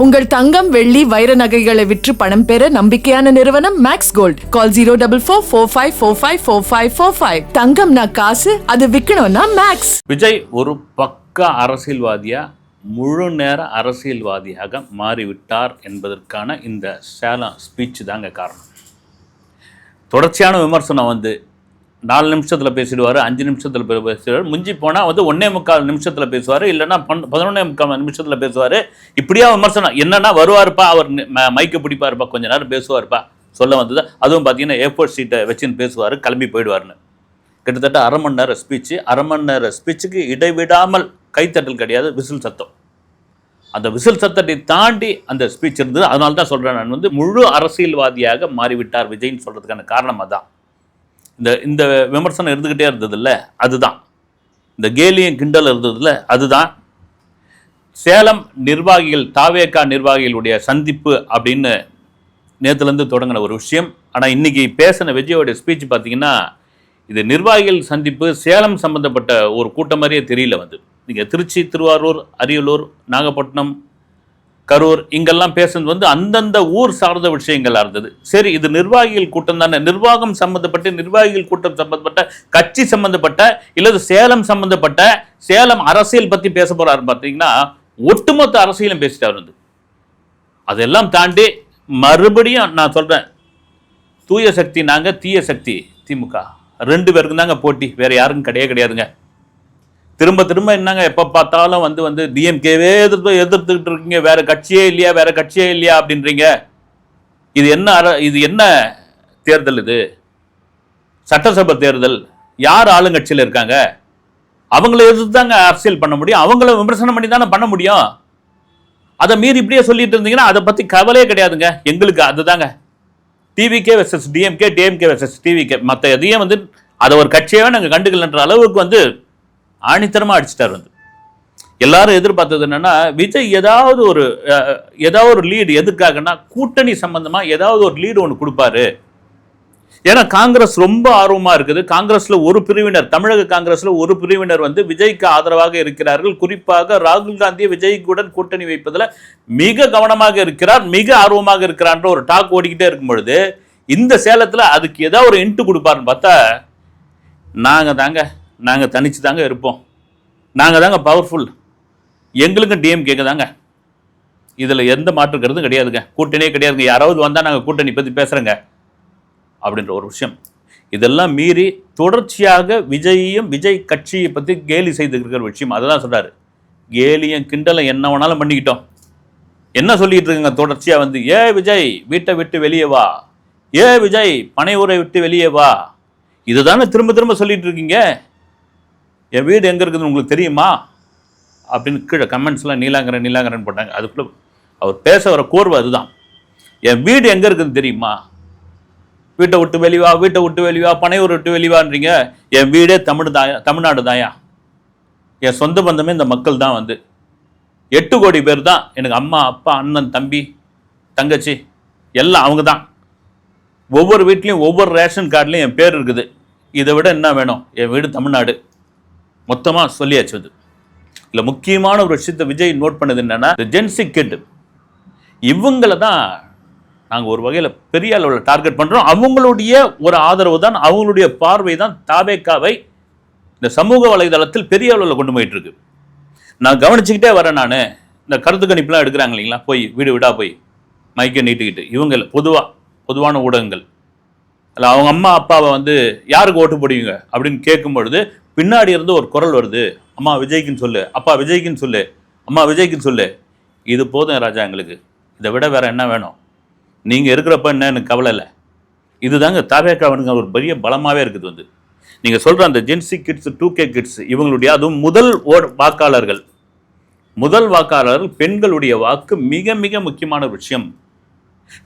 உங்கள் தங்கம் வெள்ளி வைர நகைகளை விற்று பணம் பெற நம்பிக்கையான நிறுவனம் Max Gold call zero double four four five four five four five four five தங்கம்னா காசு அது விற்கணும்னா மேக்ஸ் விஜய் ஒரு பக்கா அரசியல்வாதியா முழு நேர அரசியல்வாதியாக மாறிவிட்டார் என்பதற்கான இந்த சேலம் ஸ்பீச் தாங்க காரணம். தொடர்ச்சியான விமர்சனம் வந்து நாலு நிமிஷத்தில் பேசிடுவார் அஞ்சு நிமிஷத்தில் பேசிடுவார். முஞ்சி போனால் வந்து ஒன்னே முக்கால் நிமிஷத்தில் பேசுவார் இல்லைன்னா பன் பதினொன்னே முக்கால் நிமிஷத்தில் பேசுவார். இப்படியா விமர்சனம். என்னென்னா வருவார்ப்பா அவர் மைக்கு ம- மைக்கை பிடிப்பாருப்பா கொஞ்ச நேரம் பேசுவார்ப்பா சொல்ல வந்தது. அதுவும் பார்த்தீங்கன்னா ஏர்போர்ட் சீட்டை வச்சுன்னு பேசுவார் கிளம்பி போயிடுவார்னு கிட்டத்தட்ட அரை மணி நேரம் ஸ்பீச்சு அரை மணி நேரம் ஸ்பீச்சுக்கு இடைவிடாமல் கைத்தட்டல் கிடையாது விசில் சத்தம். அந்த விசில் சத்தத்தை தாண்டி அந்த ஸ்பீச் இருந்தது. அதனால தான் சொல்கிறேன் நான் வந்து முழு அரசியல்வாதியாக மாறிவிட்டார் விஜய்னு சொல்கிறதுக்கான காரணம் அதான். இந்த இந்த விமர்சனம் இருந்துக்கிட்டே இருந்ததில்ல அதுதான். இந்த கேலியும் கிண்டல் இருந்ததில்ல அதுதான். சேலம் நிர்வாகிகள் தாவேக்கா நிர்வாகிகளுடைய சந்திப்பு அப்படின்னு நேற்றுலேருந்து தொடங்கின ஒரு விஷயம். ஆனால் இன்றைக்கி பேசின விஜயோடைய ஸ்பீச் பார்த்தீங்கன்னா இது நிர்வாகிகள் சந்திப்பு சேலம் சம்மந்தப்பட்ட ஒரு கூட்டம் மாதிரியே தெரியல வந்து. நீங்கள் திருச்சி திருவாரூர் அரியலூர் நாகப்பட்டினம் கரூர் இங்கெல்லாம் பேசுனது வந்து அந்தந்த ஊர் சார்ந்த விஷயங்களாக இருந்தது. சரி இது நிர்வாகிகள் கூட்டம் தானே. நிர்வாகம் சம்பந்தப்பட்ட நிர்வாகிகள் கூட்டம் சம்பந்தப்பட்ட கட்சி சம்பந்தப்பட்ட இல்லது சேலம் சம்பந்தப்பட்ட சேலம் அரசியல் பற்றி பேச போகிறாரு பார்த்தீங்கன்னா ஒட்டுமொத்த அரசியலும் பேசிட்டார் வந்து. அதெல்லாம் தாண்டி மறுபடியும் நான் சொல்கிறேன் தூய சக்தி நாங்கள் தீய சக்தி திமுக. ரெண்டு பேருக்கும் தாங்க போட்டி வேறு யாருக்கும் கிடையாது கிடையாதுங்க. திரும்ப திரும்ப என்னங்க எப்போ பார்த்தாலும் வந்து வந்து டிஎம்கேவே எதிர்த்து எதிர்த்துக்கிட்டு இருக்கீங்க. வேற கட்சியே இல்லையா வேற கட்சியே இல்லையா அப்படின்றீங்க. இது என்ன அர இது என்ன தேர்தல் இது? சட்டசபை தேர்தல். யார் ஆளுங்கட்சியில் இருக்காங்க? அவங்கள எதிர்த்து தாங்க அரசியல் பண்ண முடியும். அவங்கள விமர்சனம் பண்ணி தானே பண்ண முடியும். அதை மீறி இப்படியே சொல்லிட்டு இருந்தீங்கன்னா அதை பற்றி கவலையே கிடையாதுங்க. எங்களுக்கு அதுதாங்க. TVK versus DMK DMK versus TVK மற்ற எதையும் வந்து அதை ஒரு கட்சியாகவே நாங்கள் கண்டுக்கலன்ற அளவுக்கு வந்து ஆணித்தரமாக அடிச்சிட்டார் வந்து. எல்லாரும் எதிர்பார்த்தது என்னன்னா விஜய் ஏதாவது ஒரு ஏதாவது ஒரு லீடு எதுக்காகன்னா கூட்டணி சம்பந்தமாக ஏதாவது ஒரு லீடு ஒன்று கொடுப்பாரு. ஏன்னா காங்கிரஸ் ரொம்ப ஆர்வமாக இருக்குது. காங்கிரஸில் ஒரு பிரிவினர் தமிழக காங்கிரஸில் ஒரு பிரிவினர் வந்து விஜய்க்கு ஆதரவாக இருக்கிறார்கள். குறிப்பாக ராகுல் காந்தியை விஜய்க்குடன் கூட்டணி வைப்பதில் மிக கவனமாக இருக்கிறார் மிக ஆர்வமாக இருக்கிறான்ற ஒரு டாக் ஓடிக்கிட்டே இருக்கும் பொழுது இந்த சேலத்தில் அதுக்கு ஏதாவது ஒரு இன்ட்டு கொடுப்பாருன்னு பார்த்தா நாங்கள் தாங்க நாங்கள் தனிச்சு தாங்க இருப்போம். நாங்கள் தாங்க பவர்ஃபுல் எங்களுக்கும் டிஎம்கேக்கு தாங்க. இதில் எந்த மாற்றுக்கிறதும் கிடையாதுங்க. கூட்டணியே கிடையாதுங்க. யாராவது வந்தால் நாங்கள் கூட்டணி பற்றி பேசுகிறேங்க அப்படின்ற ஒரு விஷயம். இதெல்லாம் மீறி தொடர்ச்சியாக விஜயையும் விஜய் கட்சியை பற்றி கேலி செய்திருக்கிற விஷயம். அதை தான் சொல்கிறாரு கேலியும் கிண்டலும் என்ன வேணாலும் பண்ணிக்கிட்டோம். என்ன சொல்லிட்டு இருக்குங்க? தொடர்ச்சியாக வந்து ஏ விஜய் வீட்டை விட்டு வெளியே வா. ஏ விஜய் பனை ஊரை விட்டு வெளியே வா. இதுதானே திரும்ப திரும்ப சொல்லிட்டு இருக்கீங்க? என் வீடு எங்கே இருக்குதுன்னு உங்களுக்கு தெரியுமா? அப்படின்னு கீழே கமெண்ட்ஸ்லாம் நீலாங்கரன் நீலாங்கரன் போட்டாங்க. அதுக்குள்ளே அவர் பேச வர கோர்வை அதுதான். என் வீடு எங்கே இருக்குதுன்னு தெரியுமா? வீட்டை விட்டு வெளிவா வீட்டை விட்டு வெளிவா பனையூர் விட்டு வெளிவான்றீங்க என் வீடே தமிழ் தாயா தமிழ்நாடு தாயா. என் சொந்த பந்தமே இந்த மக்கள் தான் வந்து. எட்டு கோடி பேர் தான். எனக்கு அம்மா அப்பா அண்ணன் தம்பி தங்கச்சி எல்லாம் அவங்க தான். ஒவ்வொரு வீட்லேயும் ஒவ்வொரு ரேஷன் கார்டுலையும் என் பேர் இருக்குது. இதை விட என்ன வேணும்? என் வீடு தமிழ்நாடு. மொத்தமாக சொல்லியாச்சு அது. இல்லை முக்கியமான ஒரு விஷயத்தை விஜய் நோட் பண்ணது என்னன்னா ஜென்சி கிட் இவங்கள தான் நாங்கள் ஒரு வகையில் பெரிய அளவில் டார்கெட் பண்ணுறோம் அவங்களுடைய ஒரு ஆதரவு தான் அவங்களுடைய பார்வை தான் தாபேக்காவை இந்த சமூக வலைதளத்தில் பெரிய அளவில் கொண்டு போயிட்டு இருக்கு. நான் கவனிச்சுக்கிட்டே வரேன் நான். இந்த கருத்து கணிப்புலாம் எடுக்கிறாங்க இல்லைங்களா? போய் வீடு வீடாக போய் மைக்கை நீட்டிக்கிட்டு. இவங்க பொதுவாக பொதுவான ஊடகங்கள். இல்லை அவங்க அம்மா அப்பாவை வந்து யாருக்கு ஓட்டு போடுவீங்க? அப்படின்னு கேட்கும் பொழுது பின்னாடி இருந்து ஒரு குரல் வருது. அம்மா விஜய்க்குன்னு சொல்லு. அப்பா விஜய்க்குன்னு சொல்லு. அம்மா விஜய்க்குன்னு சொல்லு. இது போதும் ராஜா எங்களுக்கு. இதை விட வேற என்ன வேணும்? நீங்கள் இருக்கிறப்ப என்ன? எனக்கு கவலை இல்லை. இதுதாங்க தாவேக்காவனுங்க ஒரு பெரிய பலமாகவே இருக்குது வந்து. நீங்கள் சொல்கிற அந்த Gen Z kids two K kids இவங்களுடைய அதுவும் முதல் ஓ வாக்காளர்கள். முதல் வாக்காளர்கள் பெண்களுடைய வாக்கு மிக மிக முக்கியமான விஷயம்.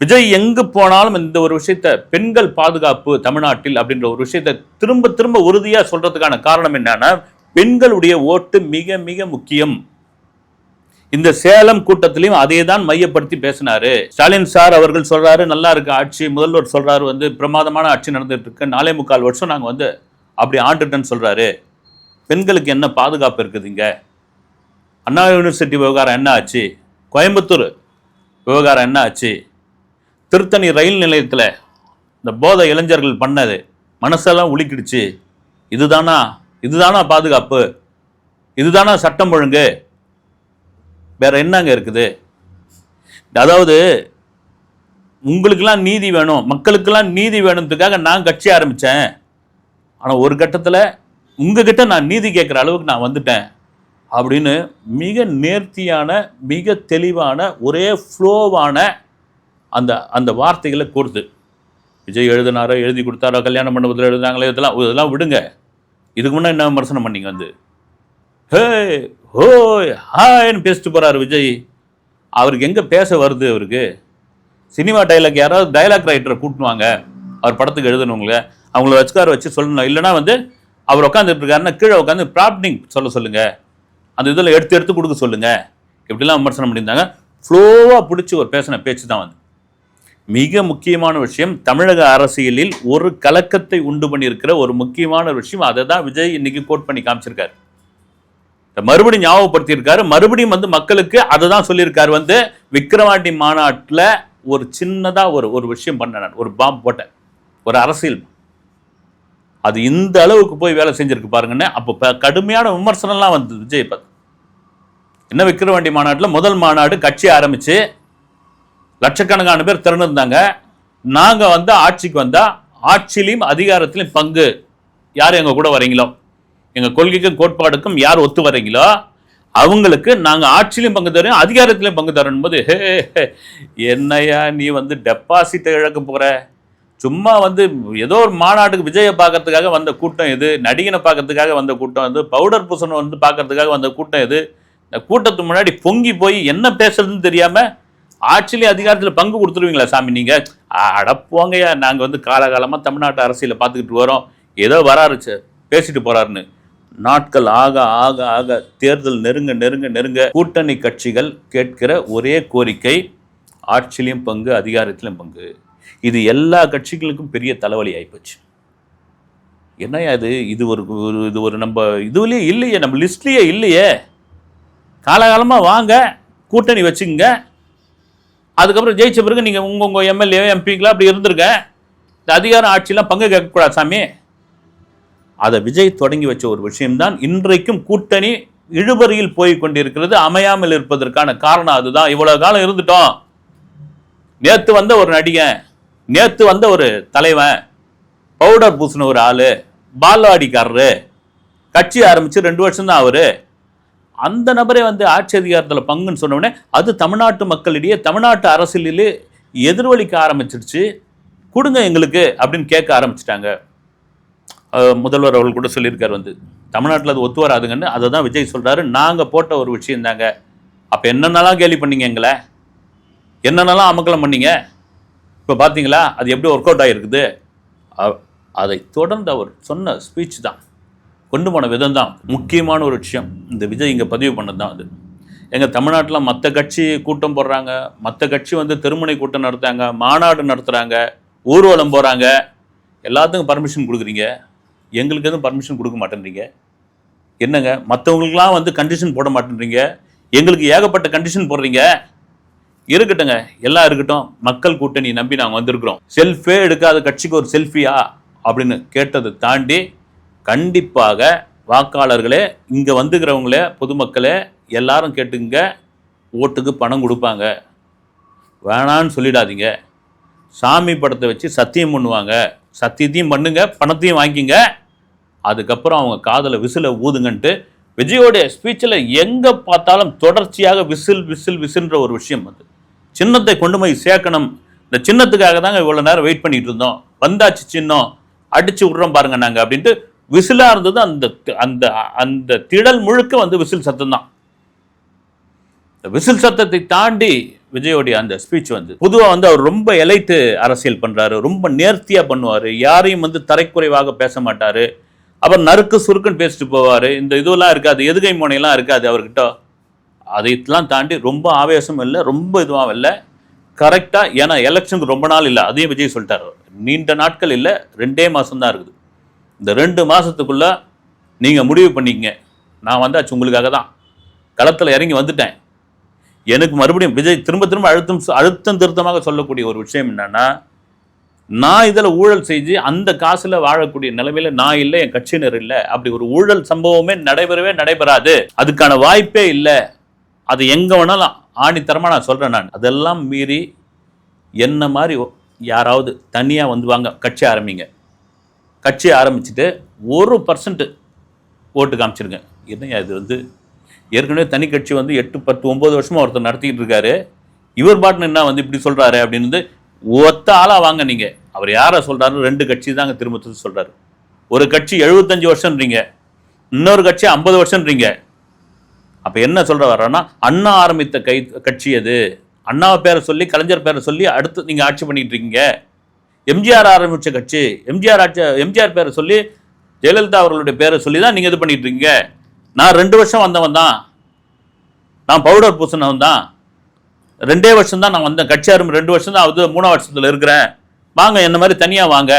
விஜய் எங்கு போனாலும் இந்த ஒரு விஷயத்த பெண்கள் பாதுகாப்பு தமிழ்நாட்டில் அப்படின்ற ஒரு விஷயத்த திரும்ப திரும்ப உறுதியா சொல்றதுக்கான காரணம் என்னன்னா பெண்களுடைய ஓட்டு மிக மிக முக்கியம். இந்த சேலம் கூட்டத்திலையும் அதே தான் மையப்படுத்தி பேசினாரு. ஸ்டாலின் சார் அவர்கள் சொல்றாரு நல்லா இருக்கு ஆட்சி முதல்வர் சொல்றாரு வந்து பிரமாதமான ஆட்சி நடந்துட்டு இருக்கு நாலே முக்கால் வருஷம் நாங்கள் வந்து அப்படி ஆண்டுட்டேன்னு சொல்றாரு. பெண்களுக்கு என்ன பாதுகாப்பு இருக்குதுங்க அண்ணா யூனிவர்சிட்டி விவகாரம் என்ன ஆச்சு? கோயம்புத்தூர் விவகாரம் என்ன ஆச்சு? திருத்தணி ரயில் நிலையத்தில் இந்த போதை இளைஞர்கள் பண்ணது மனசெல்லாம் உலுக்கிடுச்சு. இதுதானா? இதுதானா பாதுகாப்பு? இதுதானா சட்டம் ஒழுங்கு? வேற என்னங்க இருக்குது? அதாவது உங்களுக்கெல்லாம் நீதி வேணும் மக்களுக்கெல்லாம் நீதி வேணுன்றதுக்காக நான் கட்சி ஆரம்பித்தேன் ஆனால் ஒரு கட்டத்தில் உங்ககிட்ட நான் நீதி கேட்குற அளவுக்கு நான் வந்துட்டேன். அப்படின்னு மிக நேர்த்தியான மிக தெளிவான ஒரே ஃப்ளோவான அந்த அந்த வார்த்தைகளை கொடுத்து விஜய் எழுதினாரோ எழுதி கொடுத்தாரோ கல்யாணம் மண்டபத்தில் எழுதுனாங்களோ இதெல்லாம் இதெல்லாம் விடுங்க. இதுக்கு முன்னே என்ன விமர்சனம் பண்ணீங்க வந்து? ஹே ஹோய் ஹாய்னு பேசிட்டு போகிறார் விஜய். அவருக்கு எங்கே பேச வருது அவருக்கு? சினிமா டைலாக் யாராவது டைலாக் ரைட்டரை கூட்டுவாங்க. அவர் படத்துக்கு எழுதணுங்களே அவங்கள வச்சுக்கார வச்சு சொல்லணும். இல்லைன்னா வந்து அவர் உட்காந்துட்டு இருக்காருன்னா கீழே உட்காந்து ப்ராப்டிங் சொல்ல சொல்லுங்க. அந்த இதில் எடுத்து எடுத்து கொடுக்க சொல்லுங்க. இப்படிலாம் விமர்சனம் பண்ணியிருந்தாங்க. ஃப்ளோவாக பிடிச்சி ஒரு பேசின பேச்சு தான் வந்து. மிக முக்கியமான விஷயம் தமிழக அரசியலில் ஒரு கலக்கத்தை உண்டு பண்ணியிருக்கிற ஒரு முக்கியமான விஷயம். அதை தான் விஜய் இன்னைக்கு கோட் பண்ணி காமிச்சிருக்காரு. மறுபடியும் ஞாபகப்படுத்தியிருக்காரு. மறுபடியும் வந்து மக்களுக்கு அதை தான் சொல்லியிருக்காரு. வந்து விக்கிரவாண்டி மாநாட்டில் ஒரு சின்னதாக ஒரு ஒரு விஷயம் பண்ண நான். ஒரு பாம்பு போட்டேன். ஒரு அரசியல். அது இந்த அளவுக்கு போய் வேலை செஞ்சிருக்கு பாருங்கன்னு. அப்போ கடுமையான விமர்சனம்லாம் வந்தது விஜய் பார்த்து. என்ன விக்ரவாண்டி மாநாட்டில்? முதல் மாநாடு கட்சி ஆரம்பித்து லட்சக்கணக்கான பேர் திறனிருந்தாங்க நாங்கள் வந்து ஆட்சிக்கு வந்தால் ஆட்சியிலையும் அதிகாரத்திலையும் பங்கு. யார் எங்கள் கூட வரீங்களோ? எங்கள் கொள்கைக்கும் கோட்பாடுக்கும் யார் ஒத்து வரீங்களோ? அவங்களுக்கு நாங்கள் ஆட்சியிலையும் பங்கு தரோம் அதிகாரத்திலையும் பங்கு தரோம் போது என்னய்யா நீ வந்து டெபாசிட்டை இழக்க போகிற சும்மா வந்து ஏதோ ஒரு மாநாட்டுக்கு விஜயை பார்க்கறதுக்காக வந்த கூட்டம் இது நடிகனை பார்க்கறதுக்காக வந்த கூட்டம் இது பவுடர் பூசணம் வந்து பார்க்கறதுக்காக வந்த கூட்டம் இது இந்த கூட்டத்துக்கு முன்னாடி பொங்கி போய் என்ன பேசுறதுன்னு தெரியாமல் ஆட்சியிலே அதிகாரத்தில் பங்கு கொடுத்துருவீங்களா சாமி? நீங்கள் அடப்போங்கய்யா நாங்கள் வந்து காலகாலமாக தமிழ்நாட்டு அரசியலை பார்த்துக்கிட்டு வரோம். ஏதோ வராரு பேசிட்டு போகிறாருன்னு நாட்கள் ஆக ஆக ஆக தேர்தல் நெருங்க நெருங்க நெருங்க கூட்டணி கட்சிகள் கேட்கிற ஒரே கோரிக்கை ஆட்சியிலையும் பங்கு அதிகாரத்திலையும் பங்கு. இது எல்லா கட்சிகளுக்கும் பெரிய தலைவலி ஆகிப்போச்சு என்னய்யா இது? இது ஒரு ஒரு- இது ஒரு நம்ம இதுலயே இல்லையே நம்ம லிஸ்ட்லேயே இல்லையே. காலகாலமாக வாங்க கூட்டணி வச்சுங்க. அதுக்கப்புறம் ஜெயிச்ச பிறகு நீங்கள் உங்கள் உங்கள் எம்எல்ஏ எம்பிங்களா அப்படி இருந்திருக்க. இந்த அதிகாரம் ஆட்சியெல்லாம் பங்கு கேட்கக்கூடாது சாமி. அதை விஜய் தொடங்கி வச்ச ஒரு விஷயம்தான் இன்றைக்கும் கூட்டணி இழுபறியில் போய் கொண்டிருக்கிறது அமையாமல் இருப்பதற்கான காரணம் அதுதான். இவ்வளோ காலம் இருந்துட்டோம். நேற்று வந்த ஒரு நடிகன் நேற்று வந்த ஒரு தலைவன் பவுடர் பூசின ஒரு ஆள் பால்வாடிக்காரரு கட்சி ஆரம்பித்து ரெண்டு வருஷம் தான் அவரு. அந்த நபரே வந்து ஆட்சி அதிகாரத்தில் பங்குன்னு சொன்னோடனே அது தமிழ்நாட்டு மக்களிடையே தமிழ்நாட்டு அரசியலிலே எதிர்வலிக்க ஆரம்பிச்சிருச்சு கொடுங்க எங்களுக்கு அப்படின்னு கேட்க ஆரம்பிச்சிட்டாங்க. முதல்வர் அவர்கள் கூட சொல்லியிருக்காரு வந்து தமிழ்நாட்டில் அது ஒத்து வராதுங்கன்னு. அதை தான் விஜய் சொல்கிறாரு நாங்கள் போட்ட ஒரு விஷயம் தாங்க. அப்போ என்னென்னலாம் கேள்வி பண்ணீங்க எங்களை? என்னென்னலாம் அமக்கலம் பண்ணீங்க? இப்போ பார்த்தீங்களா அது எப்படி ஒர்க் அவுட் ஆகிருக்குது அதை தொடர்ந்து அவர் சொன்ன ஸ்பீச் தான். கொண்டு போன விதம் தான் முக்கியமான ஒரு விஷயம். இந்த விஜய் இங்கே பதிவு பண்ணது தான் அது. எங்கள் தமிழ்நாட்டில் மற்ற கட்சி கூட்டம் போடுறாங்க மற்ற கட்சி வந்து திருமணை கூட்டம் நடத்துறாங்க மாநாடு நடத்துகிறாங்க ஊர்வலம் போகிறாங்க எல்லாத்துக்கும் பர்மிஷன் கொடுக்குறீங்க. எங்களுக்கு எதுவும் பர்மிஷன் கொடுக்க மாட்டேன்றீங்க. என்னங்க? மற்றவங்களுக்குலாம் வந்து கண்டிஷன் போட மாட்டேன்றீங்க. எங்களுக்கு ஏகப்பட்ட கண்டிஷன் போடுறீங்க. இருக்கட்டுங்க எல்லாம் இருக்கட்டும். மக்கள் கூட்டணி நம்பி நாங்கள் வந்திருக்கிறோம். செல்ஃபே எடுக்காத கட்சிக்கு ஒரு செல்ஃபியா அப்படின்னு கேட்டதை தாண்டி கண்டிப்பாக வாக்காளர்களே இங்கே வந்துக்கிறவங்களே பொதுமக்களே எல்லாரும் கேட்டுங்க ஓட்டுக்கு பணம் கொடுப்பாங்க. வேணான்னு சொல்லிடாதீங்க. சாமி படத்தை வச்சு சத்தியம் பண்ணுவாங்க. சத்தியத்தையும் பண்ணுங்க பணத்தையும் வாங்கிங்க. அதுக்கப்புறம் அவங்க காதில் விசிலை ஊதுங்கன்ட்டு விஜயோடைய ஸ்பீச்சில் எங்கே பார்த்தாலும் தொடர்ச்சியாக விசில் விசில் விசில்ன்ற ஒரு விஷயம் அது. சின்னத்தை கொண்டு போய் சேர்க்கணும். இந்த சின்னத்துக்காக தாங்க இவ்வளோ நேரம் வெயிட் பண்ணிகிட்டு இருந்தோம். வந்தாச்சு சின்னம். அடித்து விட்றோம் பாருங்கள் நாங்கள் அப்படின்ட்டு விசிலாக இருந்தது அந்த அந்த அந்த திடல் முழுக்க வந்து விசில் சத்தம் தான் இந்த விசில் சத்தத்தை தாண்டி விஜயோடைய அந்த ஸ்பீச் வந்து பொதுவாக வந்து அவர் ரொம்ப எலைட்டு அரசியல் பண்ணுறாரு ரொம்ப நேர்த்தியாக பண்ணுவார் யாரையும் வந்து தரைக்குறைவாக பேச மாட்டார். அவர் நறுக்கு சுருக்குன்னு பேசிட்டு போவார். இந்த இதுவெல்லாம் இருக்காது எதுகை முனையெல்லாம் இருக்காது அவர்கிட்ட. அதையெல்லாம் தாண்டி ரொம்ப ஆவேசம் இல்லை ரொம்ப இதுவாகவும் இல்லை. கரெக்டாக ஏன்னா எலெக்ஷனுக்கு ரொம்ப நாள் இல்லை அதையும் விஜய் சொல்லிட்டாரு நீண்ட நாட்கள் இல்லை ரெண்டே மாதம் தான் இருக்குது. இந்த ரெண்டு மாதத்துக்குள்ள நீங்கள் முடிவு பண்ணிக்கங்க. நான் வந்தாச்சு உங்களுக்காக தான். களத்தில் இறங்கி வந்துட்டேன். எனக்கு மறுபடியும் விஜய் திரும்ப திரும்ப அழுத்தம் அழுத்தம் திருத்தமாக சொல்லக்கூடிய ஒரு விஷயம் என்னன்னா நான் இதில் ஊழல் செஞ்சு அந்த காசில் வாழக்கூடிய நிலைமையில நான் இல்லை என் கட்சியினர் இல்லை. அப்படி ஒரு ஊழல் சம்பவமே நடைபெறவே நடைபெறாது. அதுக்கான வாய்ப்பே இல்லை. அது எங்கே வேணாலும் ஆணித்தரமாக நான் சொல்கிறேன் நான். அதெல்லாம் மீறி என்ன மாதிரி யாராவது தனியாக வந்துவாங்க கட்சி ஆரம்பிங்க. கட்சி ஆரம்பிச்சுட்டு ஒரு பர்சன்ட் ஓட்டு காமிச்சிருங்க. என்னையா இது வந்து? ஏற்கனவே தனி கட்சி வந்து எட்டு பத்து ஒம்பது வருஷமாக ஒருத்தர் நடத்திக்கிட்டு இருக்காரு. இவர் பாட்டுன்னு என்ன வந்து இப்படி சொல்கிறாரு அப்படின்னு வந்து ஒத்த ஆளாக வாங்க நீங்கள் அவர் யாரை சொல்கிறாரு ரெண்டு கட்சி தாங்க திரும்ப திரும்ப சொல்கிறாரு ஒரு கட்சி எழுபத்தஞ்சு வருஷம்ன்றீங்க. இன்னொரு கட்சி ஐம்பது வருஷம்ன்றீங்க. அப்போ என்ன சொல்கிற வர்றோன்னா அண்ணா ஆரம்பித்த கை கட்சி அது. அண்ணாவை பேரை சொல்லி கலைஞர் பேரை சொல்லி அடுத்து நீங்கள் ஆட்சி பண்ணிகிட்டு இருக்கீங்க. எம்ஜிஆர் ஆரம்பித்த கட்சி எம்ஜிஆர் ஆட்சி எம்ஜிஆர் பேரை சொல்லி ஜெயலலிதா அவர்களுடைய பேரை சொல்லி தான் நீங்கள் இது பண்ணிட்டு இருக்கீங்க. நான் ரெண்டு வருஷம் வந்தவன் தான். நான் பவுடர் பூசினவன் தான். ரெண்டே வருஷம் தான் நான் வந்தேன். கட்சி ஆரம்பி ரெண்டு வருஷம் தான் அது மூணாம் வருஷத்தில் இருக்கிறேன். வாங்க என்ன மாதிரி தனியாக வாங்க.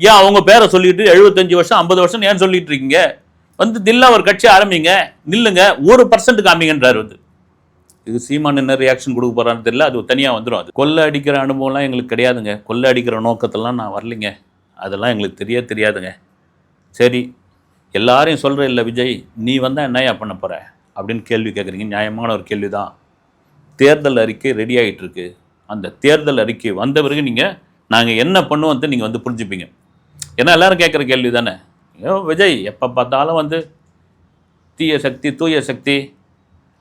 ஏன் அவங்க பேரை சொல்லிட்டு எழுபத்தஞ்சு வருஷம் ஐம்பது வருஷம் ஏன் சொல்லிட்டு இருக்கீங்க? வந்து தில்லா ஒரு கட்சி ஆரம்பிங்க. நில்லுங்க. ஒரு பர்சன்ட் காமிங்கன்றாரு வந்து. இது சீமான் என்ன ரியாக்ஷன் கொடுக்க போகிறான்னு தெரியல அது தனியாக வந்துடும் அது. கொள்ளை அடிக்கிற அனுபவம்லாம் எங்களுக்கு கிடையாதுங்க. கொள்ளை அடிக்கிற நோக்கத்தெல்லாம் நான் வரலைங்க. அதெல்லாம் எங்களுக்கு தெரிய தெரியாதுங்க. சரி எல்லாரையும் சொல்கிற இல்லை விஜய் நீ வந்தால் என்னையா பண்ண போகிற அப்படின்னு கேள்வி கேட்குறீங்க நியாயமான ஒரு கேள்வி தான் தேர்தல் அறிக்கை ரெடி ஆகிட்டு இருக்கு. அந்த தேர்தல் அறிக்கை வந்த பிறகு நீங்கள் நாங்கள் என்ன பண்ணுவோம் நீங்கள் வந்து புரிஞ்சுப்பீங்க. ஏன்னா எல்லாரும் கேட்குற கேள்வி தானே ஐயோ விஜய் எப்போ பார்த்தாலும் வந்து தீய சக்தி தூய சக்தி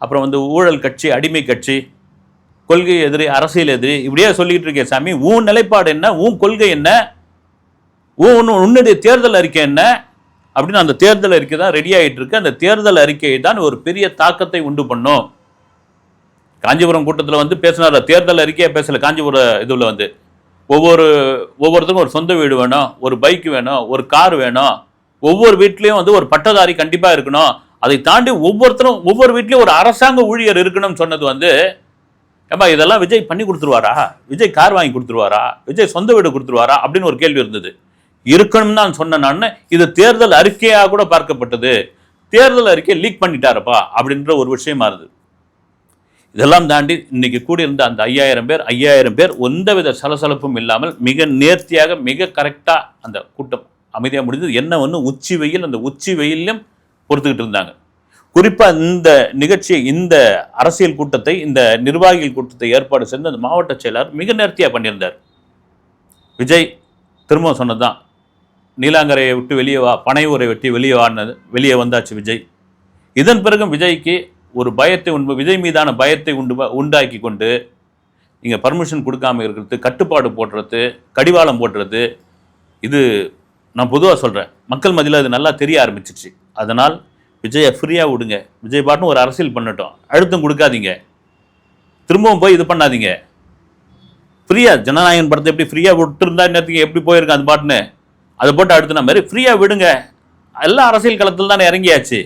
அப்புறம் வந்து ஊழல் கட்சி அடிமை கட்சி கொள்கை எதிரி அரசியல் எதிரி இப்படியே சொல்லிக்கிட்டு இருக்கே சாமி. உன் நிலைப்பாடு என்ன? உன் கொள்கை என்ன? உன் உன்னுடைய தேர்தல் அறிக்கை என்ன? அப்படின்னு அந்த தேர்தல் அறிக்கை தான் ரெடி ஆகிட்டு இருக்கு. அந்த தேர்தல் அறிக்கை தான் ஒரு பெரிய தாக்கத்தை உண்டு பண்ணும். காஞ்சிபுரம் கூட்டத்தில் வந்து பேசினார். தேர்தல் அறிக்கையை பேசல. காஞ்சிபுரம் இதில் வந்து. ஒவ்வொரு ஒவ்வொருத்தருக்கும் ஒரு சொந்த வீடு வேணும் ஒரு பைக் வேணும் ஒரு கார் வேணும். ஒவ்வொரு வீட்லேயும் வந்து ஒரு பட்டதாரி கண்டிப்பாக இருக்கணும். அதை தாண்டி ஒவ்வொருத்தரும் ஒவ்வொரு வீட்லேயும் ஒரு அரசாங்க ஊழியர் இருக்கணும்னு சொன்னது வந்து ஏம்பா இதெல்லாம் விஜய் பண்ணி கொடுத்துருவாரா? விஜய் கார் வாங்கி கொடுத்துருவாரா? விஜய் சொந்த வீடு கொடுத்துருவாரா? அப்படின்னு ஒரு கேள்வி இருந்தது. இருக்கணும்னு தான் சொன்னேன் நான் இது தேர்தல் அறிக்கையாக கூட பார்க்கப்பட்டது. தேர்தல் அறிக்கையை லீக் பண்ணிட்டாரப்பா அப்படின்ற ஒரு விஷயமா இருந்தது. இதெல்லாம் தாண்டி இன்னைக்கு கூடியிருந்த அந்த ஐயாயிரம் பேர் ஐயாயிரம் பேர் எந்தவித சலசலப்பும் இல்லாமல் மிக நேர்த்தியாக மிக கரெக்டாக அந்த கூட்டம் அமைதியாக முடிந்தது. என்ன ஒன்று உச்சி வெயில் அந்த உச்சி வெயிலும் பொறுத்துக்கிட்டு இருந்தாங்க. குறிப்பாக இந்த நிகழ்ச்சியை இந்த அரசியல் கூட்டத்தை இந்த நிர்வாகிகள் கூட்டத்தை ஏற்பாடு செய்து அந்த மாவட்ட செயலாளர் மிக நேர்த்தியாக பண்ணியிருந்தார். விஜய் திரும்ப சொன்னதுதான். நீலாங்கரையை விட்டு வெளியே வா பனை ஊரை வெட்டி வெளியே வாடினது வெளியே வந்தாச்சு விஜய். இதன் பிறகும் விஜய்க்கு ஒரு பயத்தை உண்மை விஜய் மீதான பயத்தை உண்டு உண்டாக்கி கொண்டு நீங்கள் பர்மிஷன் கொடுக்காம இருக்கிறது கட்டுப்பாடு போடுறது கடிவாளம் போடுறது இது நான் பொதுவாக சொல்கிறேன் மக்கள் மதியில் அது நல்லா தெரிய ஆரம்பிச்சிச்சு அதனால் விஜயை ஃப்ரீயாக விடுங்க. விஜய் பாட்டும் ஒரு அரசியல் பண்ணட்டும். அழுத்தம் கொடுக்காதீங்க. திரும்பவும் போய் இது பண்ணாதீங்க. ஃப்ரீயாக ஜனநாயகன் படத்தை எப்படி ஃப்ரீயாக விட்டுருந்தா நேரத்துக்கு எப்படி போயிருக்கேன் அது பாட்டுன்னு? அதை போட்டு அடுத்த மாதிரி ஃப்ரீயாக விடுங்க. எல்லாம் அரசியல் களத்தில் தானே இறங்கியாச்சு.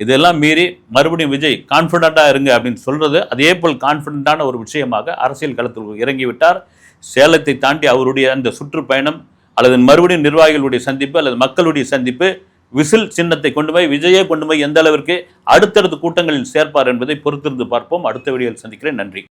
இதெல்லாம் மீறி மறுபடியும் விஜய் கான்ஃபிடண்ட்டாக இருங்க அப்படின்னு சொல்கிறது அதே போல் கான்ஃபிடண்ட்டான ஒரு விஷயமாக அரசியல் களத்தில் இறங்கி விட்டார் சேலத்தை தாண்டி அவருடைய அந்த சுற்றுப்பயணம் அல்லது மறுபடியும் நிர்வாகிகளுடைய சந்திப்பு அல்லது மக்களுடைய சந்திப்பு விசில் சின்னத்தை கொண்டு போய் விஜயை கொண்டு போய் எந்த அளவிற்கு அடுத்தடுத்த கூட்டங்களில் சேர்ப்பார் என்பதை பொறுத்திருந்து பார்ப்போம். அடுத்த வீடியோவில் சந்திக்கிறேன். நன்றி.